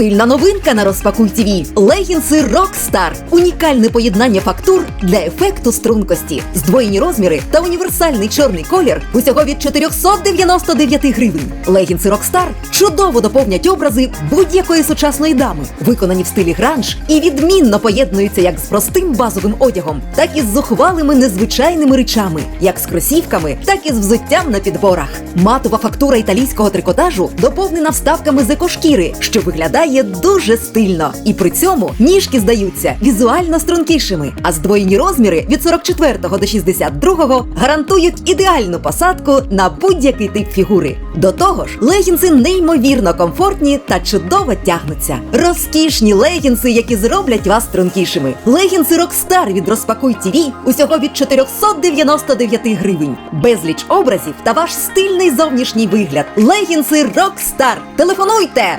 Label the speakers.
Speaker 1: Стильна новинка на розпакуй ТВ. Легінси Rockstar. Унікальне поєднання фактур для ефекту стрункості. Здвоєні розміри та універсальний чорний колір усього від 499 гривень. Легінси Rockstar чудово доповнять образи будь-якої сучасної дами, виконані в стилі гранж і відмінно поєднуються як з простим базовим одягом, так і з зухвалими незвичайними речами, як з кросівками, так і з взуттям на підборах. Матова фактура італійського трикотажу доповнена вставками з екошкіри, що виглядає дуже стильно. І при цьому ніжки здаються візуально стрункішими, а здвоєні розміри від 44 до 62 гарантують ідеальну посадку на будь-який тип фігури. До того ж, легінси неймовірно комфортні та чудово тягнуться. Розкішні легінси, які зроблять вас стрункішими. Легінси Rockstar від Розпакуй ТВ усього від 499 гривень. Безліч образів та ваш стильний зовнішній вигляд. Легінси Rockstar. Телефонуйте!